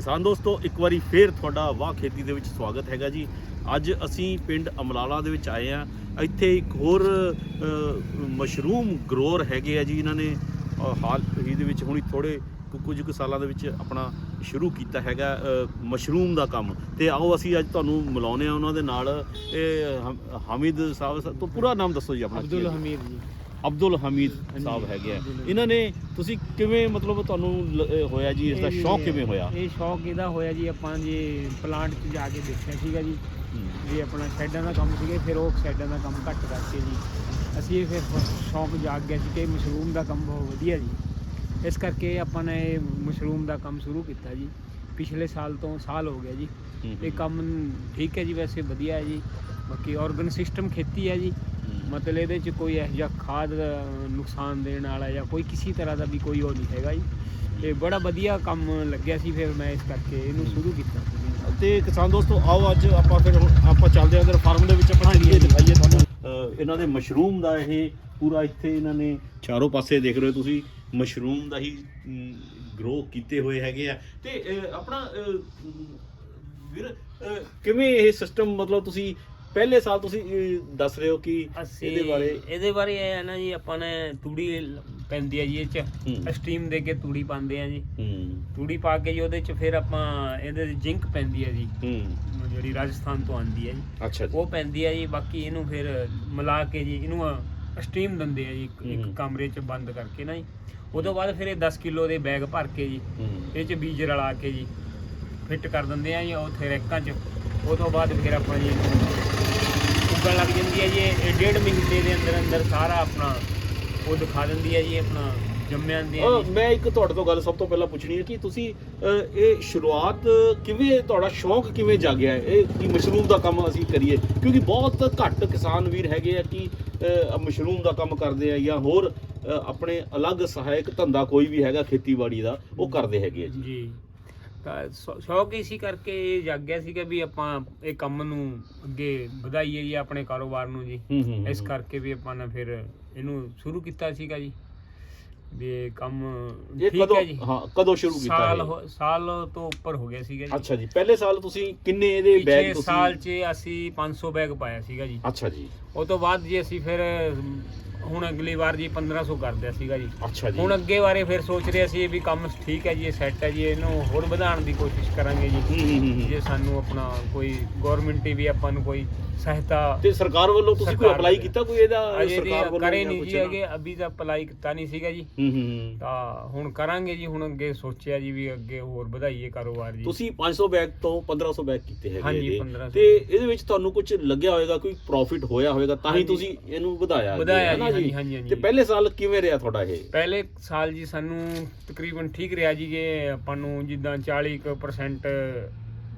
ਕਿਸਾਨ ਦੋਸਤੋ, ਇੱਕ ਵਾਰੀ ਫੇਰ ਤੁਹਾਡਾ ਵਾਹ ਖੇਤੀ ਦੇ ਵਿੱਚ ਸਵਾਗਤ ਹੈਗਾ ਜੀ। ਅੱਜ ਅਸੀਂ ਪਿੰਡ ਅਮਲਾਲਾ ਦੇ ਵਿੱਚ ਆਏ ਆ ਇੱਥੇ ਇੱਕ ਹੋਰ ਮਸ਼ਰੂਮ ਗਰੋਅਰ ਹੈਗੇ ਆ ਜੀ, ਇਹਨਾਂ ਨੇ ਹਾਲ ਹੀ ਦੇ ਵਿੱਚ ਹੁਣੀ ਥੋੜੇ ਕੁ- ਕੁਝ ਕੁ ਸਾਲਾਂ ਦੇ ਵਿੱਚ ਆਪਣਾ ਸ਼ੁਰੂ ਕੀਤਾ ਹੈਗਾ ਮਸ਼ਰੂਮ ਦਾ ਕੰਮ। ਤੇ ਆਓ ਅਸੀਂ ਅੱਜ ਤੁਹਾਨੂੰ ਮਿਲਾਉਂਦੇ ਆ ਉਹਨਾਂ ਦੇ ਨਾਲ। ਇਹ ਹਮ- ਹਾਮਿਦ ਸਾਹਿਬ ਤੋਂ ਪੂਰਾ ਨਾਮ ਦੱਸੋ ਜੀ ਆਪਣਾ। ਅਬਦੁਲ ਹਮੀਦ ਜੀ। ਅਬਦੁਲ ਹਮੀਦ ਸਾਹਿਬ ਹੈਗੇ ਆ। ਇਹਨਾਂ ਨੇ ਤੁਸੀਂ ਕਿਵੇਂ ਮਤਲਬ ਤੁਹਾਨੂੰ ਲ- ਹੋਇਆ ਜੀ? ਇਸ ਦਾ ਇਹ ਸ਼ੌਕ ਕਿਵੇਂ ਹੋਇਆ? ਇਹ ਸ਼ੌਕ ਇਹਦਾ ਹੋਇਆ ਜੀ ਆਪਾਂ ਜੀ ਪਲਾਂਟ 'ਚ ਜਾ ਕੇ ਦੇਖਿਆ ਸੀਗਾ ਜੀ। ਵੀ ਆਪਣਾ ਸ਼ੈਡਾਂ ਦਾ ਕੰਮ ਸੀਗਾ ਫਿਰ ਉਹ ਸ਼ੈਡਾਂ ਦਾ ਕੰਮ ਘੱਟ ਕਰਕੇ ਜੀ। ਅਸੀਂ ਫਿਰ ਸ਼ੌਕ ਜਾਗ ਗਿਆ ਸੀ ਕਿ ਮਸ਼ਰੂਮ ਦਾ ਕੰਮ ਬਹੁਤ ਵਧੀਆ ਜੀ। ਇਸ ਕਰਕੇ ਆਪਾਂ ਨੇ ਇਹ ਮਸ਼ਰੂਮ ਦਾ ਕੰਮ ਸ਼ੁਰੂ ਕੀਤਾ ਜੀ। ਪਿਛਲੇ ਸਾਲ ਤੋਂ ਸਾਲ ਹੋ ਗਿਆ ਜੀ। ਇਹ ਕੰਮ ਠੀਕ ਹੈ ਜੀ ਵੈਸੇ ਵਧੀਆ ਹੈ ਜੀ। ਬਾਕੀ ਆਰਗਨ ਸਿਸਟਮ ਖੇਤੀ ਹੈ ਜੀ। ਮਤਲਬ ਇਹਦੇ 'ਚ ਕੋਈ ਇਹੋ ਜਿਹਾ ਖਾਦ ਨੁਕਸਾਨ ਦੇਣ ਵਾਲਾ ਜਾਂ ਕੋਈ ਕਿਸੇ ਤਰ੍ਹਾਂ ਦਾ ਵੀ ਕੋਈ ਉਹ ਨਹੀਂ ਹੈਗਾ ਜੀ। ਇਹ ਬੜਾ ਵਧੀਆ ਕੰਮ ਲੱਗਿਆ ਸੀ ਫਿਰ ਮੈਂ ਇਸ ਕਰਕੇ ਇਹਨੂੰ ਸ਼ੁਰੂ ਕੀਤਾ। ਤੇ ਕਿਸਾਨ ਦੋਸਤੋ ਆਓ ਅੱਜ ਆਪਾਂ ਫਿਰ ਆਪਾਂ ਚੱਲਦੇ ਆਂ ਅੰਦਰ ਫਾਰਮ ਦੇ ਵਿੱਚ ਆਪਾਂ ਚੱਲੀਏ ਦਿਖਾਈਏ ਤੁਹਾਨੂੰ। ਇਹਨਾਂ ਦੇ ਮਸ਼ਰੂਮ ਦਾ ਇਹ ਪੂਰਾ ਇੱਥੇ ਇਹਨਾਂ ਨੇ ਚਾਰੋਂ ਪਾਸੇ ਦੇਖ ਰਹੇ ਹੋ ਤੁਸੀਂ ਮਸ਼ਰੂਮ ਦਾ ਹੀ ਗਰੋ ਕੀਤੇ ਹੋਏ ਹੈਗੇ ਆ। ਤੇ ਆਪਣਾ ਵੀਰ ਕਿਵੇਂ ਇਹ ਸਿਸਟਮ ਮਤਲਬ ਤੁਸੀਂ ਪਹਿਲੇ ਸਾਲ ਤੁਸੀਂ ਅ, ਦੱਸ ਰਹੇ ਹੋ ਕਿ ਅਸੀਂ ਇਹਦੇ ਬਾਰੇ ਇਹਦੇ ਬਾਰੇ ਇਹ ਹੈ ਨਾ ਜੀ ਆਪਾਂ ਨੇ ਤੂੜੀ ਲ- ਪੈਂਦੀ ਹੈ ਜੀ ਇਹ ਚ। ਸਟੀਮ ਦੇ ਕੇ ਤੂੜੀ ਪਾਉਂਦੇ ਆ ਜੀ। ਹੂੰ। ਤੂੜੀ ਪਾ ਕੇ ਜੀ ਉਹਦੇ ਚ ਫਿਰ ਆਪਾਂ ਇਹਦੇ ਚ ਜਿੰਕ ਪੈਂਦੀ ਹੈ ਜੀ। ਹੂੰ। ਜਿਹੜੀ ਰਾਜਸਥਾਨ ਤੋਂ ਆਉਂਦੀ ਹੈ ਜੀ। ਅੱਛਾ ਜੀ। ਉਹ ਪੈਂਦੀ ਹੈ ਜੀ ਬਾਕੀ ਇਹਨੂੰ ਫਿਰ ਮਿਲਾ ਕੇ ਜੀ ਇਹਨੂੰ ਸਟੀਮ ਦਿੰਦੇ ਆ ਜੀ ਇੱਕ- ਹੂੰ। ਕਮਰੇ 'ਚ ਬੰਦ ਕਰਕੇ ਨਾ ਜੀ। ਤੋਂ ਬਾਅਦ ਫਿਰ ਇਹ 10 ਕਿਲੋ ਦੇ ਬੈਗ ਭਰ ਕੇ ਜੀ ਹੂੰ। ਇਹ 'ਚ ਬੀਜ ਰਲਾ ਕੇ ਜੀ ਫਿੱਟ ਕਰ ਦਿੰਦੇ ਆ ਜੀ ਉੱਥੇ ਰੈਕਾਂ 'ਚ। ਉਹ ਤੋਂ ਬਾਅਦ ਫਿਰ ਆਪਾਂ ਜੀ ਉੱਗਣ ਲੱਗ ਜਾਂਦੀ ਹੈ ਜੀ ਇਹ ਡੇਢ ਮਹੀਨੇ ਦੇ ਅੰਦਰ ਅੰਦਰ ਸਾਰਾ ਆਪਣਾ ਉਹ ਦਿਖਾ ਦਿੰਦੀ ਹੈ ਜੀ ਆਪਣਾ ਜੰਮਿਆਂ ਦੀ ਮੈਂ ਇੱਕ ਤੁਹਾਡੇ ਤੋਂ ਗੱਲ ਸਭ ਤੋਂ ਪਹਿਲਾਂ ਪੁੱਛਣੀ ਹੈ ਕਿ ਤੁਸੀਂ ਇਹ ਸ਼ੁਰੂਆਤ ਕਿਵੇਂ ਤੁਹਾਡਾ ਸ਼ੌਂਕ ਕਿਵੇਂ ਜਾਗਿਆ ਹੈ? ਇਹ ਕਿ ਮਸ਼ਰੂਮ ਦਾ ਕੰਮ ਅਸੀਂ ਕਰੀਏ? ਕਿਉਂਕਿ ਬਹੁਤ ਘੱਟ ਕਿਸਾਨ ਵੀਰ ਹੈਗੇ ਆ ਕਿ ਮਸ਼ਰੂਮ ਦਾ ਕੰਮ ਕਰਦੇ ਆ ਜਾਂ ਹੋਰ ਆਪਣੇ ਅਲੱਗ ਸਹਾਇਕ ਧੰਦਾ ਕੋਈ ਵੀ ਹੈਗਾ ਖੇਤੀਬਾੜੀ ਦਾ ਉਹ ਕਰਦੇ ਹੈਗੇ ਆ ਜੀ। ਜੀ। ਤਾਂ ਸ਼ੌਕ ਇਸੀ ਕਰਕੇ ਇਹ ਜਾਗ ਗਿਆ ਸੀਗਾ ਵੀ ਆਪਾਂ ਇਹ ਕੰਮ ਨੂੰ ਅੱਗੇ ਵਧਾਈਏ ਜੀ ਆਪਣੇ ਕਾਰੋਬਾਰ ਨੂੰ ਜੀ। ਹੂੰ ਹੂੰ ਇਸ ਕਰਕੇ ਵੀ ਆਪਾਂ ਨੇ ਫਿਰ ਇਹਨੂੰ ਸ਼ੁਰੂ ਕੀਤਾ ਸੀਗਾ ਜੀ। ਵੀ ਇਹ ਕੰਮ ਇਹ ਠੀਕ ਹੈ ਜੀ। ਹਾਂ ਕਦੋਂ ਸ਼ੁਰੂ ਕੀਤਾ ਸਾਲ? ਹੋ- ਸਾਲ ਤੋਂ ਉੱਪਰ ਹੋ ਗਿਆ ਸੀਗਾ ਜੀ। ਅੱਛਾ ਜੀ ਪਹਿਲੇ ਸਾਲ ਤੁਸੀਂ ਕਿੰਨੇ ਇਹਦੇ ਬੈਗ ਪਿਛਲੇ ਤੁਸੀਂ ਸਾਲ 'ਚ ਅਸੀਂ 500 ਬੈਗ ਪਾਇਆ ਸੀਗਾ ਜੀ। ਅੱਛਾ ਜੀ। ਉਹ ਤੋਂ ਬਾਅਦ ਜੀ ਅਸੀਂ ਫਿਰ ਹੁਣ ਅਗਲੀ ਵਾਰ ਜੀ 1500 ਕਰਦਿਆ ਸੀਗਾ ਜੀ। ਅੱਛਾ ਜੀ। ਹੁਣ ਅੱਗੇ ਬਾਰੇ ਫਿਰ ਸੋਚ ਰਹੇ ਸੀ ਵੀ ਕੰਮ ਠੀਕ ਹੈ ਜੀ ਇਹ ਸੈੱਟ ਹੈ ਜੀ ਇਹਨੂੰ ਹੋਰ ਵਧਾਉਣ ਦੀ ਕੋਸ਼ਿਸ਼ ਕਰਾਂਗੇ ਜੀ। ਜੇ ਸਾਨੂੰ ਆਪਣਾ ਕੋਈ ਗਵਰਨਮੈਂਟ ਵੀ ਆਪਾਂ ਨੂੰ ਕੋਈ ਸਹਾਇਤਾ ਤੇ ਸਰਕਾਰ ਵੱਲੋਂ ਤੁਸੀਂ ਕੋਈ ਅਪਲਾਈ। ਕੀਤਾ ਕੋਈ ਇਹਦਾ ਸਰਕਾਰ ਵੱਲੋਂ ਕਰੇ ਨਹੀਂ ਜੀ? ਅਗੇ ਅਭੀ ਤਾਂ ਅਪਲਾਈ ਕੀਤਾ ਨਹੀਂ ਸੀਗਾ ਜੀ। ਹੂੰ ਹੂੰ ਹੂੰ। ਤਾਂ ਹੁਣ ਕਰਾਂਗੇ ਜੀ ਹੁਣ ਅੱਗੇ ਸੋਚਿਆ ਜੀ ਵੀ ਅੱਗੇ ਹੋਰ ਵਧਾਈਏ ਕਾਰੋਬਾਰ ਜੀ। ਤੁਸੀਂ 500 ਬੈਗ ਤੋਂ 1500 ਬੈਗ ਕੀਤੇ ਹੈਗੇ ਹਾਂਜੀ, ਇਹਦੇ। 1500 ਤੇ ਇਹਦੇ ਵਿੱਚ ਤੁਹਾਨੂੰ ਕੁਝ ਲੱਗਿਆ ਹੋਵੇਗਾ ਕੋਈ ਪ੍ਰੋਫਿਟ ਹੋਇਆ ਹੋਵੇਗਾ ਤਾਂ ਹੀ। ਤੁਸੀਂ ਇਹਨੂੰ ਵਧਾਇਆ ਵਧਾਇਆ ਨਾ ਜੀ, ਹਾਂਜੀ, ਹਾਂਜੀ, ਹਾਂਜੀ। ਤੇ ਪਹਿਲੇ ਸਾਲ ਕਿਵੇਂ ਰਿਹਾ ਤੁਹਾਡਾ ਇਹ? ਪਹਿਲੇ ਸਾਲ ਜੀ ਸਾਨੂੰ ਤਕਰੀਬਨ ਠੀਕ ਰਿਹਾ ਜੀ ਕਿ ਆਪਾਂ ਨੂੰ ਜਿੱਦਾਂ 40%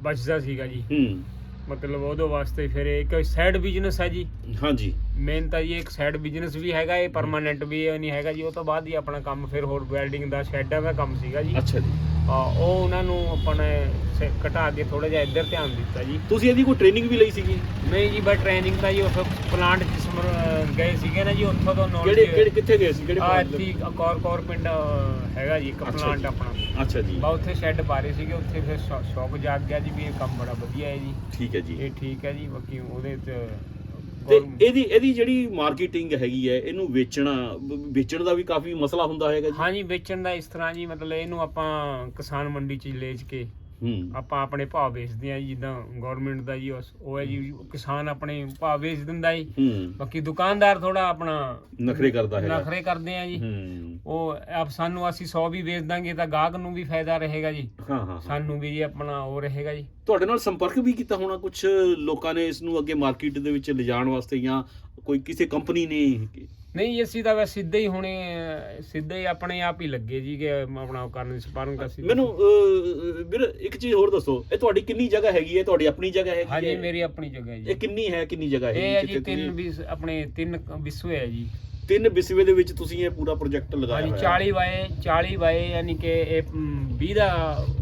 ਬਚਦਾ ਸੀਗਾ ਜੀ। ਹੂੰ। ਮਤਲਬ ਉਹਦੇ ਵਾਸਤੇ ਫਿਰ ਇੱਕ ਸਾਈਡ ਬਿਜ਼ਨਸ ਹੈ ਜੀ। ਹਾਂਜੀ। ਮੇਨ ਤਾਂ ਇਹ ਇੱਕ ਸਾਈਡ ਬਿਜ਼ਨਸ ਵੀ ਹੈਗਾ ਇਹ ਪਰਮਾਨੈਂਟ ਵੀ ਇਹ ਨਹੀਂ ਹੈਗਾ ਜੀ ਉਹ ਤੋਂ ਬਾਅਦ ਹੀ ਆਪਣਾ ਕੰਮ ਫਿਰ ਹੋਰ ਵੈਲਡਿੰਗ ਦਾ ਸ਼ੈਡਾਂ ਦਾ ਕੰਮ ਸੀਗਾ ਜੀ। ਅੱਛਾ ਜੀ। ਉਹ ਉਹਨਾਂ ਨੂੰ ਆਪਾਂ ਨੇ ਸ- ਘਟਾ ਕੇ ਥੋੜਾ ਜਿਹਾ ਇੱਧਰ ਧਿਆਨ ਦਿੱਤਾ ਜੀ। ਤੁਸੀਂ ਇਹਦੀ ਕੋਈ ਟ੍ਰੇਨਿੰਗ ਵੀ ਲਈ ਸੀਗੀ? ਨਹੀਂ ਜੀ ਬਸ ਟ੍ਰੇਨਿੰਗ ਤਾਂ ਜੀ ਉਸ ਪਲਾਂਟ ਚ ਸਮਰ ਗਏ ਸੀਗੇ ਨਾ ਜੀ ਉੱਥੋਂ ਤੋਂ ਕਿਹੜੇ ਕਿਹੜੇ ਕਿੱਥੇ ਗਏ ਸੀ? ਕਿਹੜੇ ਆ plant ਦੇ? ਇੱਥੇ ਕੌਰ ਕੌਰ ਪਿੰਡ ਅਹ, ਹੈਗਾ ਜੀ ਇੱਕ ਅੱਛਾ ਪਲਾਂਟ ਜੀ। ਆਪਣਾ। ਅੱਛਾ ਜੀ। ਬਾ ਉੱਥੇ ਸ਼ੈੱਡ ਪਾਰੇ ਸੀਗੇ ਉੱਥੇ ਫਿਰ ਸ਼ੌ- ਸ਼ੌਕ ਜਾਗ ਗਿਆ ਜੀ ਵੀ ਇਹ ਕੰਮ ਬੜਾ ਵਧੀਆ ਹੈ ਜੀ। ਠੀਕ ਹੈ ਜੀ। ਇਹ ਠੀਕ ਹੈ ਜੀ ਬਾਕੀ ਉਹਦੇ ਚ ਤੇ ਇਹਦੀ ਇਹਦੀ ਜਿਹੜੀ ਮਾਰਕੀਟਿੰਗ ਹੈਗੀ ਹੈ ਇਹਨੂੰ ਵੇਚਣਾ ਵੇਚਣ ਦਾ ਵੀ ਕਾਫੀ ਮਸਲਾ ਹੁੰਦਾ ਹੈਗਾ ਜੀ? ਹਾਂਜੀ ਵੇਚਣ ਦਾ ਇਸ ਤਰ੍ਹਾਂ ਜੀ ਮਤਲਬ ਇਹਨੂੰ ਆਪਾਂ ਕਿਸਾਨ ਮੰਡੀ ਚ ਲੇਚ ਕੇ ਹੂੰ। ਆਪਾਂ ਆਪਣੇ ਭਾਅ ਵੇਚਦੇ ਆ ਜੀ ਜਿੱਦਾਂ ਗਵਰਨਮੈਂਟ ਦਾ ਜੀ ਉਸ- ਉਹ ਹੈ ਜੀ ਕਿਸਾਨ ਆਪਣੇ ਭਾਅ ਵੇਚ ਦਿੰਦਾ ਜੀ। ਹੂੰ। ਬਾਕੀ ਦੁਕਾਨਦਾਰ ਥੋੜਾ ਆਪਣਾ ਨਖਰੇ ਕਰਦਾ ਹੈਗਾ। ਨਖਰੇ ਕਰਦੇ ਆ ਜੀ। ਹੂੰ। ਉਹ ਆਪ ਸਾਨੂੰ ਅਸੀਂ 100 ਵੀ ਵੇਚ ਦਾਂਗੇ ਤਾਂ ਗਾਹਕ ਨੂੰ ਵੀ ਫਾਇਦਾ ਰਹੇਗਾ ਜੀ। ਹਾਂ ਹਾਂ ਹਾਂ। ਸਾਨੂੰ ਵੀ ਜੀ ਆਪਣਾ ਉਹ ਰਹੇਗਾ ਜੀ। ਤੁਹਾਡੇ ਨਾਲ ਸੰਪਰਕ ਵੀ ਕੀਤਾ ਹੋਣਾ ਕੁਝ ਲੋਕਾਂ ਨੇ ਇਸ ਨੂੰ ਅੱਗੇ ਮਾਰਕੀਟ ਦੇ ਵਿੱਚ ਲਿਜਾਣ ਵਾਸਤੇ ਜਾਂ ਕੋਈ ਕਿਸੇ ਕੰਪਨੀ ਨੇ ਨਹੀਂ ਅਸੀਂ ਤਾਂ ਵੈਸੇ ਸਿੱਧੇ ਹੀ ਹੁਣੇ ਸਿੱਧੇ ਹੀ ਆਪਣੇ ਆਪ ਹੀ ਲੱਗੇ ਜੀ ਕਿ ਆਪਣਾ ਕਰਨ ਸਪਾਰਕ ਅਸੀਂ ਮੈਨੂੰ ਅਹ, ਵੀਰ ਇੱਕ ਚੀਜ਼ ਹੋਰ ਦੱਸੋ ਇਹ ਤੁਹਾਡੀ ਕਿੰਨੀ ਜਗ੍ਹਾ ਹੈਗੀ ਹੈ? ਤੁਹਾਡੀ ਆਪਣੀ ਜਗ੍ਹਾ ਹੈਗੀ ਹਾਂਜੀ? ਮੇਰੀ ਆਪਣੀ ਜਗ੍ਹਾ ਹੈ ਇਹ ਜੀ ਕਿੰਨੀ ਹੈ ਕਿੰਨੀ ਜਗ੍ਹਾ ਇਹ ਹੈਗੀ ਹੈ ਜੀ ਤਿੰਨ ਤੁਸੀਂ- ਵਿਸ ਆਪਣੇ ਤਿੰਨ ਵਿਸਵੇ ਹੈ ਜੀ। ਤਿੰਨ ਬਿਸਵੇ ਦੇ ਵਿੱਚ ਤੁਸੀਂ ਇਹ ਪੂਰਾ ਪ੍ਰੋਜੈਕਟ ਲਗਾਇਆ ਹਾਂਜੀ ਹੋਇਆ 40 ਬਾਏ 40 ਬਾਏ ਯਾਨੀ ਕਿ ਇਹ ਮ, 20 ਦਾ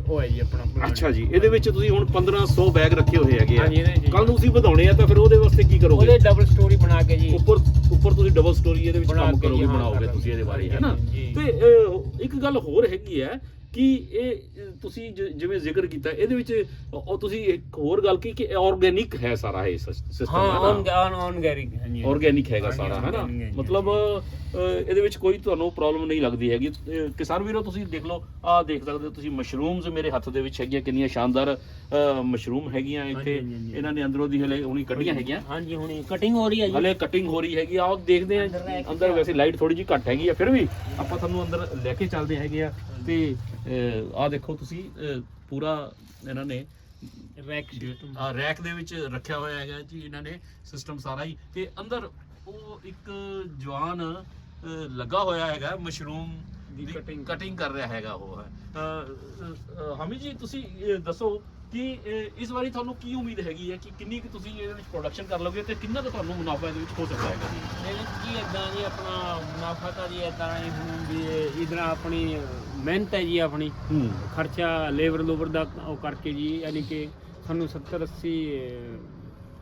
ਉਹ ਹੈ ਜੀ ਆਪਣਾ। ਅੱਛਾ ਜੀ ਇਹਦੇ ਵਿੱਚ ਤੁਸੀਂ ਹੁਣ 1500 ਬੈਗ ਰੱਖੇ ਹੋਏ ਹੈਗੇ ਆ। ਹਾਂਜੀ, ਇਹਦੇ ਵਿੱਚ। ਕੱਲ ਨੂੰ ਤੁਸੀਂ ਵਧਾਉਣੇ ਆ ਤਾਂ ਫਿਰ ਉਹਦੇ ਵਾਸਤੇ ਕੀ ਕਰੋਗੇ? ਉਹਦੇ ਕਰੋਗੇ ਬਣਾਓਗੇ। ਤੁਸੀਂ ਇਹਦੇ ਬਾਰੇ ਹੈ ਨਾ। ਤੇ ਇੱਕ ਗੱਲ ਹੋਰ ਹੈਗੀ ਹੈ ਕੀ ਇਹ ਤੁਸੀਂ ਜ- ਜਿਵੇਂ ਜ਼ਿਕਰ ਕੀਤਾ ਇਹਦੇ ਵਿੱਚ ਉਹ ਤੁਸੀਂ ਇੱਕ ਹੋਰ ਗੱਲ ਕੀ ਕਿ ਆਰਗੇਨਿਕ ਹੈ ਸਾਰਾ ਇਹ ਸਿਸਟਮ ਹਾਂ ਗੈਰਿੰਗ ਹਾਂਜੀ ਆਰਗੇਨਿਕ ਹੈਗਾ ਸਾਰਾ ਹੈ ਨਾ? ਜੀ। ਮਤਲਬ ਇਹਦੇ ਵਿੱਚ ਕੋਈ ਤੁਹਾਨੂੰ ਪ੍ਰੋਬਲਮ ਨਹੀਂ ਲੱਗਦੀ ਹੈਗੀ। ਕਿਸਾਨ ਵੀਰੋ ਤੁਸੀਂ ਦੇਖ ਲਓ ਆਹ ਦੇਖ ਸਕਦੇ ਹੋ ਤੁਸੀਂ ਮਸ਼ਰੂਮਸ ਮੇਰੇ ਹੱਥ ਦੇ ਵਿੱਚ ਹੈਗੀਆਂ ਕਿੰਨੀਆਂ ਸ਼ਾਨਦਾਰ ਮਸ਼ਰੂਮ ਹੈਗੀਆਂ ਇੱਥੇ। ਇਹਨਾਂ ਨੇ ਅੰਦਰੋਂ ਦੀ ਹਲੇ ਹੁਣੀ ਕੱਢੀਆਂ ਹੈਗੀਆਂ। ਹਾਂਜੀ ਹੁਣ ਕਟਿੰਗ ਹੋ ਰਹੀ ਹੈ ਜੀ। ਹਲੇ ਕਟਿੰਗ ਹੋ ਰਹੀ ਹੈਗੀ ਆ। ਆਓ ਦੇਖਦੇ ਆ ਅੰਦਰ ਵੈਸੇ ਲਾਈਟ ਥੋੜੀ ਜਿਹੀ ਘੱਟ ਹੈਗੀ ਆ ਫਿਰ ਵੀ ਆਪਾਂ ਤੁਹਾਨੂੰ ਅੰਦਰ ਲੈ ਕੇ ਚੱਲਦੇ ਹੈਗੇ ਆ। ਤੇ ਆਹ ਦੇਖੋ ਤੁਸੀਂ ਪੂਰਾ ਇਹਨਾਂ ਨੇ ਰੈਕ ਸਿਸਟਮ ਆ ਰੈਕ ਦੇ ਵਿੱਚ ਰੱਖਿਆ ਹੋਇਆ ਹੈਗਾ ਜੀ ਇਹਨਾਂ ਨੇ ਸਿਸਟਮ ਸਾਰਾ ਹੀ ਤੇ ਅੰਦਰ ਉਹ ਇੱਕ ਜਵਾਨ ਲੱਗਾ ਹੋਇਆ ਹੈਗਾ ਮਸ਼ਰੂਮ ਦੀ ਦੀ cutting। ਕਟਿੰਗ ਕਰ ਰਿਹਾ ਹੈਗਾ ਉਹ ਹੈ ਅ, ਅ, ਅ, ਹਾਮਿਦ ਜੀ ਤੁਸੀਂ ਦੱਸੋ ਕਿ ਇਸ ਵਾਰੀ ਤੁਹਾਨੂੰ ਕੀ ਉਮੀਦ ਹੈਗੀ ਹੈ ਕਿ ਕਿੰਨੀ ਕੁ ਤੁਸੀਂ ਇਹਦੇ ਵਿੱਚ ਪ੍ਰੋਡਕਸ਼ਨ ਕਰ ਲਓਗੇ ਤੇ ਕਿੰਨਾ ਕੁ ਤੁਹਾਨੂੰ ਮੁਨਾਫਾ ਇਹਦੇ ਵਿੱਚ ਹੋ ਸਕਦਾ ਹੈਗਾ? ਜੀ ਇਹਦੇ ਵਿੱਚ ਜੀ ਇਦਾਂ ਜੀ ਆਪਣਾ ਮੁਨਾਫਾ ਤਾਂ ਜੀ ਇਦਾਂ ਹੀ ਹੁਣ ਵੀ ਇਧਰ ਆਪਣੀ ਮਿਹਨਤ ਹੈ ਜੀ ਆਪਣੀ। ਹੂੰ। ਖਰਚਾ ਲੇਬਰ ਲੂਬਰ ਦਾ ਉਹ ਕਰਕੇ ਜੀ ਯਾਨੀ ਕਿ ਸਾਨੂੰ 70 80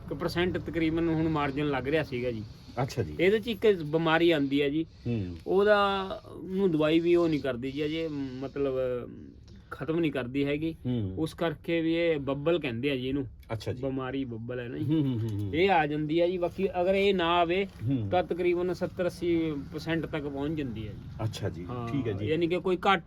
ਕੁ ਪਰਸੈਂਟ ਤਕਰੀਬਨ ਹੁਣ ਮਾਰਜਨ ਲੱਗ ਰਿਹਾ ਸੀਗਾ ਜੀ। ਅੱਛਾ ਜੀ। ਇਹਦੇ ਚ ਇੱਕ ਬਿਮਾਰੀ ਆਂਦੀ ਹੈ ਜੀ। ਹੂੰ। ਉਹਦਾ ਨੂੰ ਦਵਾਈ ਵੀ ਉਹ ਨਹੀਂ ਕਰਦੀ ਜੀ ਅਜੇ ਮਤਲਬ ਖਤਮ ਨਹੀਂ ਕਰਦੀ ਹੈਗੀ। ਹੂੰ। ਉਸ ਕਰਕੇ ਵੀ ਇਹ ਬੱਬਲ ਕਹਿੰਦੇ ਆ ਜੀ ਇਹਨੂੰ। ਅੱਛਾ ਜੀ। ਬਿਮਾਰੀ ਬੱਬਲ ਹੈ ਨਾ ਜੀ। ਹੂੰ ਹੂੰ ਹੂੰ ਇਹ ਆ ਜਾਂਦੀ ਹੈ ਜੀ ਬਾਕੀ ਅਗਰ ਇਹ ਨਾ ਆਵੇ ਹੂੰ। ਤਾਂ ਤਕਰੀਬਨ 70 80% ਤੱਕ ਪਹੁੰਚ ਜਾਂਦੀ ਹੈ ਜੀ। ਅੱਛਾ ਜੀ ਹਾਂ, ਠੀਕ ਹੈ ਜੀ। ਯਾਨੀ ਕਿ ਕੋਈ ਘੱਟ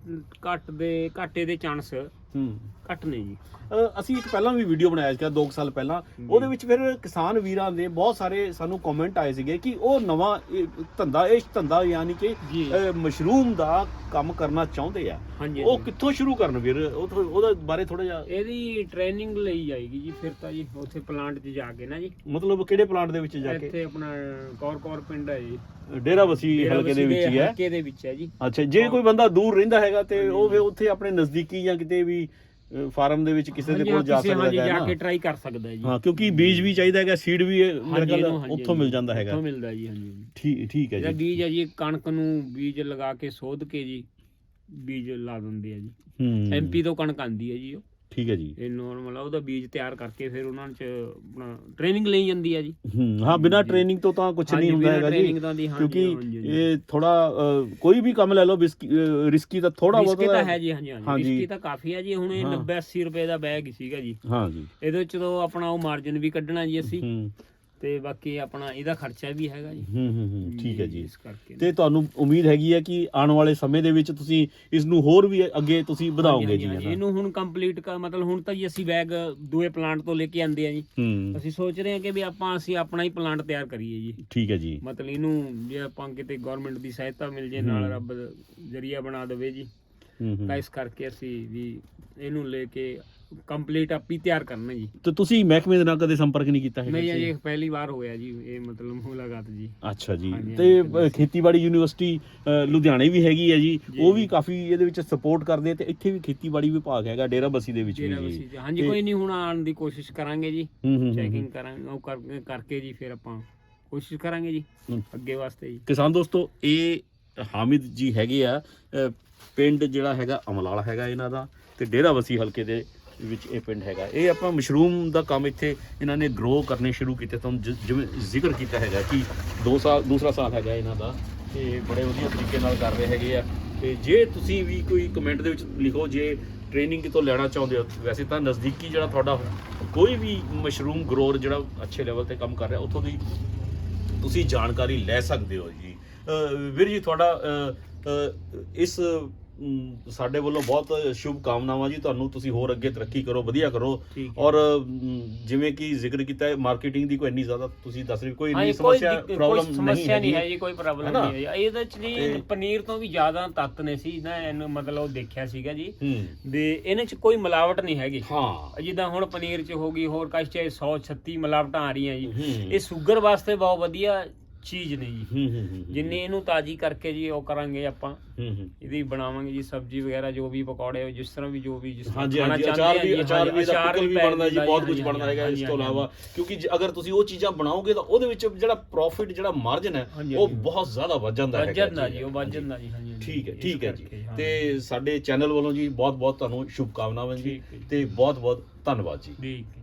ਘੱਟ ਦੇ ਘਾਟੇ ਦੇ ਚਾਂਸ ਹੂੰ। ਘੱਟ ਨੇ ਜੀ। ਅ, ਅਸੀਂ ਇੱਕ ਪਹਿਲਾਂ ਵੀ ਵੀਡੀਓ ਬਣਾਇਆ ਸੀਗਾ 2 ਸਾਲ ਪਹਿਲਾਂ। ਉਹਦੇ ਵਿੱਚ ਫਿਰ ਕਿਸਾਨ ਵੀਰਾਂ ਦੇ ਬਹੁਤ ਸਾਰੇ ਸਾਨੂੰ ਕਮੈਂਟ ਆਏ ਸੀਗੇ ਕਿ ਉਹ ਨਵਾਂ ਇਹ ਧੰਦਾ ਇਹ ਧੰਦਾ ਯਾਨੀ ਕਿ ਜੀ। ਅ, ਮਸ਼ਰੂਮ ਦਾ ਕੰਮ ਕਰਨਾ ਚਾਹੁੰਦੇ ਆ। ਹਾਂਜੀ ਉਹ ਹਾਂਜੀ। ਕਿੱਥੋਂ ਸ਼ੁਰੂ ਕਰਨ ਵੀਰ? ਉਹ ਥੋ- ਉਹਦੇ ਬਾਰੇ ਥੋੜਾ ਜਿਹਾ ਇਹਦੀ ਟ੍ਰੇਨਿੰਗ ਲਈ ਜਾਏਗੀ ਜੀ ਫਿਰ ਤਾਂ ਜੀ ਉੱਥੇ ਪਲਾਂਟ 'ਚ ਜਾ ਕੇ ਨਾ ਜੀ। ਮਤਲਬ ਕਿਹੜੇ ਪਲਾਂਟ ਦੇ ਵਿੱਚ ਜਾ ਕੇ? ਇੱਥੇ ਆਪਣਾ ਕੌਰ ਕੌਰ ਪਿੰਡ ਹੈ ਜੀ। ਡੇਰਾ ਵਸੀ ਹਲਕੇ ਦੇ ਵਿੱਚ ਹੀ ਹੈ। ਹਲਕੇ ਦੇ ਵਿੱਚ ਹੈ ਜੀ। ਅੱਛਾ ਜੇ ਕੋਈ ਬੰਦਾ ਦੂਰ ਰਹਿੰਦਾ ਹੈਗਾ ਤੇ ਉਹ ਫਿਰ ਉੱਥੇ ਆਪਣੇ ਨਜ਼ਦੀਕੀ ਜਾਂ ਕਿਤੇ ਵੀ ਫਾਰਮ ਦੇ ਵਿੱਚ ਕਿਸੇ ਦੇ ਕੋਲ ਜਾ ਸਕਦਾ ਹੈ ਜਾ ਕੇ ਨਾ ਟਰਾਈ ਕਰ ਸਕਦਾ ਹੈ ਜੀ। ਹਾਂ ਕਿਉਂਕਿ ਬੀਜ ਵੀ ਚਾਹੀਦਾ ਹੈਗਾ ਸੀਡ ਵੀ ਮੇਰੇ ਹਾਂਜੀ, ਉੱਥੋਂ ਮਿਲ ਜਾਂਦਾ ਹੈਗਾ। ਉੱਥੋਂ ਮਿਲਦਾ ਜੀ ਹਾਂਜੀ। ਠੀਕ ਠੀਕ ਹੈ ਜੀ। ਬੀਜ ਹੈ ਜੀ ਕਣਕ ਨੂੰ ਬੀਜ ਲਗਾ ਕੇ ਸੋਧ ਕੇ ਜੀ ਬੀਜ ਲਾ ਦਿੰਦੇ ਆ ਜੀ। ਹੂੰ। ਐਮਪੀ ਤੋਂ ਕਣਕ ਆਂਦੀ ਹੈ ਜੀ ਉਹ। ਠੀਕ ਹੈ ਜੀ। ਇਹ ਨਾਰਮਲ ਆ ਉਹਦਾ ਬੀਜ ਤਿਆਰ ਕਰਕੇ ਫਿਰ ਉਹਨਾਂ ਚ ਆਪਣਾ ਟ੍ਰੇਨਿੰਗ ਲਈ ਜਾਂਦੀ ਹੈ ਜੀ। ਹੂੰ ਹਾਂ ਬਿਨਾਂ। ਟ੍ਰੇਨਿੰਗ ਤੋਂ ਤਾਂ ਕੁਝ ਨਹੀਂ ਹੁੰਦਾ ਹੈਗਾ ਜੀ। ਕਿਉਂਕਿ। ਇਹ ਥੋੜਾ ਕੋਈ ਵੀ ਕੰਮ ਲੈ ਲਓ ਰਿਸਕੀ ਤਾਂ ਥੋੜਾ ਰਿਸਕੀ ਤਾਂ ਬਹੁਤ ਹੈ ਜੀ ਹਾਂਜੀ ਹਾਂਜੀ। ਰਿਸਕੀ ਤਾਂ ਕਾਫੀ ਹੈ ਜੀ ਹੁਣ ਇਹ ਹਾਂ। 90 80 ਰੁਪਏ ਦਾ ਬੈਗ ਸੀਗਾ ਜੀ। ਹਾਂ ਜੀ। ਇਹਦੇ ਤੋਂ ਆਪਣਾ ਉਹ ਮਾਰਜਨ ਵੀ ਕੱਢਣਾ ਜੀ ਅਸੀਂ। ਹੂੰ। ਤੇ ਬਾਕੀ ਆਪਣਾ ਇਹਦਾ ਖਰਚਾ ਵੀ ਹੈਗਾ ਜੀ। ਹੂੰ ਹੂੰ ਹੂੰ ਠੀਕ ਹੈ ਜੀ। ਇਸ ਕਰਕੇ ਤੇ ਤੁਹਾਨੂੰ ਉਮੀਦ ਹੈਗੀ ਹੈ ਕਿ ਆਉਣ ਵਾਲੇ ਸਮੇਂ ਦੇ ਵਿੱਚ ਤੁਸੀਂ ਇਸ ਨੂੰ ਹੋਰ ਵੀ ਅੱਗੇ ਤੁਸੀਂ ਵਧਾਓਗੇ ਜੀ ਹਾਂਜੀ, ਇਹਨੂੰ ਹੁਣ ਕੰਪਲੀਟ ਕਰ ਮਤਲਬ ਹੁਣ ਤਾਂ ਜੀ ਅਸੀਂ ਬੈਗ ਦੂਏ ਪਲਾਂਟ ਤੋਂ ਲੈ ਕੇ ਆਂਦੇ ਆ ਜੀ। ਹੂੰ। ਅਸੀਂ ਸੋਚ ਰਹੇ ਹਾਂ ਕਿ ਵੀ ਆਪਾਂ ਅਸੀਂ ਆਪਣਾ ਹੀ ਪਲਾਂਟ ਤਿਆਰ ਕਰੀਏ ਜੀ। ਠੀਕ ਹੈ ਜੀ। ਮਤਲਬ ਇਹਨੂੰ ਜੇ ਆਪਾਂ ਕਿਤੇ ਗਵਰਨਮੈਂਟ ਦੀ ਸਹਾਇਤਾ ਮਿਲ ਜੇ ਨਾਲ। ਰੱਬ ਜਰੀਆ ਬਣਾ ਦੇਵੇ ਜੀ। ਤਾਂ ਇਸ ਕਰਕੇ ਅਸੀਂ ਵੀ ਇਹਨੂੰ ਲੈ ਕੇ ਕੰਪਲੀਟ ਆਪੀ ਤਿਆਰ ਕਰਨਾ ਜੀ। ਤੇ ਤੁਸੀਂ ਮਹਿਕਮੇ ਦੇ ਨਾਲ ਕਦੇ ਸੰਪਰਕ ਨਹੀਂ ਕੀਤਾ ਹੈਗਾ ਨਹੀਂ ਜੀ? ਇਹ ਪਹਿਲੀ ਵਾਰ ਹੋਇਆ ਜੀ ਇਹ ਮਤਲਬ ਮੁਲਾਕਾਤ ਜੀ। ਅੱਛਾ ਜੀ। ਹਾਂਜੀ, ਤੇ ਹਾਂਜੀ, ਅ, ਖੇਤੀਬਾੜੀ ਯੂਨੀਵਰਸਿਟੀ ਅ, ਲੁਧਿਆਣੇ ਵੀ ਹੈਗੀ ਹੈ ਜੀ। ਜੀ, ਉਹ ਵੀ। ਕਾਫੀ ਇਹਦੇ ਵਿੱਚ ਸਪੋਰਟ ਕਰਦੇ ਆ ਤੇ ਇੱਥੇ ਵੀ ਖੇਤੀਬਾੜੀ ਵਿਭਾਗ ਹੈਗਾ ਡੇਰਾ ਬੱਸੀ ਦੇ ਵਿੱਚ ਵੀ ਡੇਰਾ ਜੀ ਬਸੀ ਚ। ਹਾਂਜੀ ਤੇ- ਕੋਈ ਨਹੀਂ ਹੁਣ ਆਉਣ ਦੀ ਕੋਸ਼ਿਸ਼ ਕਰਾਂਗੇ ਜੀ। ਹੂੰ ਹੂੰ, ਹੂੰ ਚੈਕਿੰਗ ਕਰਾਂਗੇ ਉਹ ਕਰ- ਕਰਕੇ ਜੀ ਫਿਰ ਆਪਾਂ ਕੋਸ਼ਿਸ਼ ਕਰਾਂਗੇ ਜੀ ਹੂੰ। ਅੱਗੇ ਵਾਸਤੇ ਜੀ। ਕਿਸਾਨ ਦੋਸਤੋ ਇਹ ਹਾਮਿਦ ਜੀ ਹੈਗੇ ਆ ਅ, ਪਿੰਡ ਜਿਹੜਾ ਹੈਗਾ ਅਮਲਾਲ ਹੈਗਾ ਇਹਨਾਂ ਦਾ ਤੇ ਡੇਰਾ ਵਸੀ ਹਲਕੇ ਦੇ ਵਿੱਚ ਇਹ ਪਿੰਡ ਹੈਗਾ। ਇਹ ਆਪਾਂ ਮਸ਼ਰੂਮ ਦਾ ਕੰਮ ਇੱਥੇ ਇਹਨਾਂ ਨੇ ਗਰੋ ਕਰਨੇ ਸ਼ੁਰੂ ਕੀਤੇ ਤੁਹਾਨੂੰ ਜਿਵੇਂ ਜ਼ਿਕਰ ਕੀਤਾ ਹੈਗਾ ਕਿ 2 ਸਾਲ, ਦੂਸਰਾ ਸਾਲ ਹੈਗਾ ਇਹਨਾਂ ਦਾ ਤੇ ਬੜੇ ਵਧੀਆ ਤਰੀਕੇ ਨਾਲ ਕਰ ਰਹੇ ਹੈਗੇ ਆ। ਤੇ ਜੇ ਤੁਸੀਂ ਵੀ ਕੋਈ ਕਮੈਂਟ ਦੇ ਵਿੱਚ ਲਿਖੋ, ਜੇ ਟ੍ਰੇਨਿੰਗ ਕਿਤੋਂ ਲੈਣਾ ਚਾਹੁੰਦੇ ਹੋ, ਵੈਸੇ ਤਾਂ ਨਜ਼ਦੀਕੀ ਜਿਹੜਾ ਤੁਹਾਡਾ ਕੋਈ ਵੀ ਮਸ਼ਰੂਮ ਗਰੋਰ ਜਿਹੜਾ ਅੱਛੇ ਲੈਵਲ ਤੇ ਕੰਮ ਕਰ ਰਿਹਾ, ਉੱਥੋਂ ਦੀ ਤੁਸੀਂ ਜਾਣਕਾਰੀ ਲੈ ਸਕਦੇ ਹੋ ਜੀ। ਵੀਰ ਜੀ, ਤੁਹਾਡਾ ਇਸ ਸਾਡੇ ਵੱਲੋਂ ਬਹੁਤ ਸ਼ੁਭ ਕਾਮਨਾਵਾਂ ਜੀ ਤੁਹਾਨੂੰ। ਤੁਸੀਂ ਹੋਰ ਅੱਗੇ ਤਰੱਕੀ ਕਰੋ ਵਧੀਆ ਕਰੋ। ਔਰ ਜਿਵੇਂ ਕਿ ਜ਼ਿਕਰ ਕੀਤਾ ਹੈ ਮਾਰਕੀਟਿੰਗ ਦੀ ਕੋਈ ਇੰਨੀ ਜ਼ਿਆਦਾ ਤੁਸੀਂ ਦੱਸ ਰਹੇ ਕੋਈ ਨਹੀਂ ਸਮੱਸਿਆ ਪ੍ਰੋਬਲਮ ਨਹੀਂ ਹੈ ਜੀ ਕੋਈ ਪ੍ਰੋਬਲਮ? ਨਹੀਂ ਹੈ। ਇਹਦੇ ਚ ਜੀ ਪਨੀਰ ਤੋਂ ਵੀ ਜ਼ਿਆਦਾ ਤੱਤ ਨੇ ਸੀ ਨਾ ਇਹਨੂੰ ਮਤਲਬ ਉਹ ਦੇਖਿਆ ਸੀਗਾ ਜੀ। ਵੀ ਇਹਨੇ ਚ ਕੋਈ ਮਿਲਾਵਟ ਨਹੀਂ ਹੈਗੀ। ਹਾਂ। ਜਿੱਦਾਂ ਹੁਣ ਪਨੀਰ ਚ ਹੋ ਗਈ ਹੋਰ ਕਾਸ਼ ਚ 136 ਮਿਲਾਵਟਾਂ ਆ ਰਹੀਆਂ ਜੀ। ਇਹ ਸ਼ੂਗਰ ਵਾਸਤੇ ਬਹੁਤ ਵਧੀਆ ਚੀਜ਼ ਨੇ ਜੀ। ਹੂੰ ਹੂੰ, ਹੂੰ ਜਿੰਨੀ ਇਹਨੂੰ ਤਾਜ਼ੀ ਕਰਕੇ ਜੀ ਉਹ ਕਰਾਂਗੇ ਆਪਾਂ। ਹੂੰ ਹੂੰ। ਇਹਦੀ ਬਣਾਵਾਂਗੇ ਜੀ ਸਬਜ਼ੀ ਵਗੈਰਾ ਜੋ ਵੀ ਪਕੌੜੇ ਜਿਸ ਤਰ੍ਹਾਂ ਵੀ ਜੋ ਵੀ ਜਿਸ ਤਰ੍ਹਾਂ ਹਾਂਜੀ ਖਾਣਾ ਹਾਂਜੀ। ਚਾਹੁੰਦੇ ਅਚਾਰ ਵੀ ਅਚਾਰ ਵੀ ਦਾ ਪਿਕਲ ਵੀ ਬਣਦਾ ਜੀ ਬਹੁਤ ਕੁਝ ਬਣਦਾ ਹੈਗਾ ਇਸ ਤੋਂ ਇਲਾਵਾ। ਕਿਉਂਕਿ ਜੇ ਅਗਰ ਤੁਸੀਂ ਉਹ ਚੀਜ਼ਾਂ ਬਣਾਓਗੇ ਤਾਂ ਉਹਦੇ ਵਿੱਚ ਜਿਹੜਾ ਪ੍ਰੋਫਿਟ ਜਿਹੜਾ ਮਾਰਜਨ ਹੈ ਹਾਂਜੀ, ਉਹ ਹਾਂਜੀ। ਬਹੁਤ ਜ਼ਿਆਦਾ ਵੱਧ ਜਾਂਦਾ ਹੈਗਾ ਜਾਂਦਾ ਜੀ। ਉਹ ਵੱਧ ਜਾਂਦਾ ਜੀ ਹਾਂਜੀ ਹਾਂਜੀ। ਠੀਕ ਹੈ ਇਸ ਠੀਕ ਹੈ ਜੀ। ਕਰਕੇ, ਹਾਂ। ਤੇ ਸਾਡੇ ਚੈਨਲ ਵੱਲੋਂ ਜੀ ਬਹੁਤ ਬਹੁਤ ਤੁਹਾਨੂੰ ਸ਼ੁਭ ਕਾਮਨਾਵਾਂ ਜੀ ਠੀਕ ਹੈ ਜੀ। ਤੇ ਬਹੁਤ ਬਹੁਤ ਧੰਨਵਾਦ ਜੀ। ਠੀਕ ਹੈ।